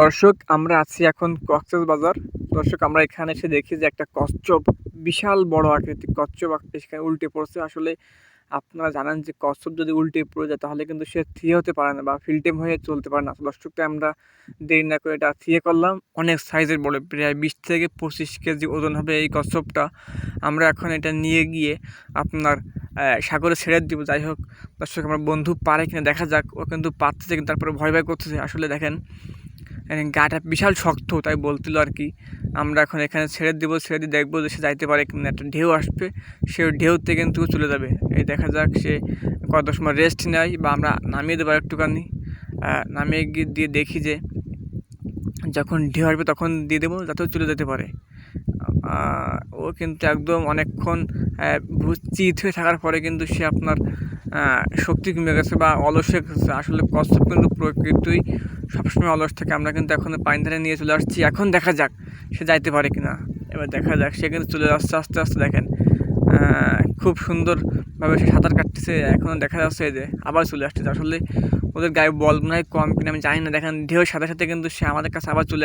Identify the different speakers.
Speaker 1: দর্শক, আমরা আছি এখন কক্সেস বাজার। দর্শক, আমরা এখানে এসে দেখি যে একটা কচ্ছপ, বিশাল বড় আকৃতির কচ্ছপ এখানে উল্টে পড়ছে। আসলে আপনারা জানেন যে কচ্ছপ যদি উল্টে পড়ে যায়, তাহলে কিন্তু সে থিয়ে হতে পারে না বা ফিল্টেম হয়ে চলতে পারে না। দর্শক তাই আমরা দেরি না করে এটা থিয়ে করলাম। অনেক সাইজের বড়, প্রায় বিশ থেকে পঁচিশ কেজি ওজন হবে এই কচ্ছপটা। আমরা এখন এটা নিয়ে গিয়ে আপনার সাগরে ছেড়ে দিব। যাই হোক, দর্শক, আমার বন্ধু পারে কিনা দেখা যাক। ও কিন্তু পারতেছে কিন্তু তারপরে ভয় ভয় করতেছে। আসলে দেখেন গাটা বিশাল শক্ত, তাই বলছিল আর কি। আমরা এখন এখানে ছেড়ে দেবো, ছেড়ে দিয়ে দেখব যে সে যাইতে পারে কিনা। একটা ঢেউ আসবে, সে ঢেউতে কিন্তু চলে যাবে। এই দেখা যাক সে কত সময় রেস্ট নেয় বা আমরা নামিয়ে দেবো একটুখানি। নামিয়ে গিয়ে দিয়ে দেখি যে যখন ঢেউ আসবে তখন দিয়ে দেবো যাতেও চলে যেতে পারে। ও কিন্তু একদম অনেকক্ষণ চিত হয়ে থাকার পরে কিন্তু সে আপনার শক্তি কমে গেছে বা অলস হয়ে গেছে। আসলে কচ্ছপ কিন্তু প্রকৃতই সবসময় অলস থাকে। আমরা কিন্তু এখন পানি ধারে নিয়ে চলে আসছি। এখন দেখা যাক সে যাইতে পারে কিনা। এবার দেখা যাক, সে কিন্তু চলে আসছে আস্তে আস্তে, দেখেন। খুব সুন্দরভাবে সে সাঁতার কাটতেছে। এখনও দেখা যাচ্ছে যে, আবার চলে আসছে। আসলে ওদের গায়ে বল মনে হয় কম কিনা আমি জানি না। দেখেন, ঢেউয়ের সাথে সাথে কিন্তু সে আমাদের কাছে আবার চলে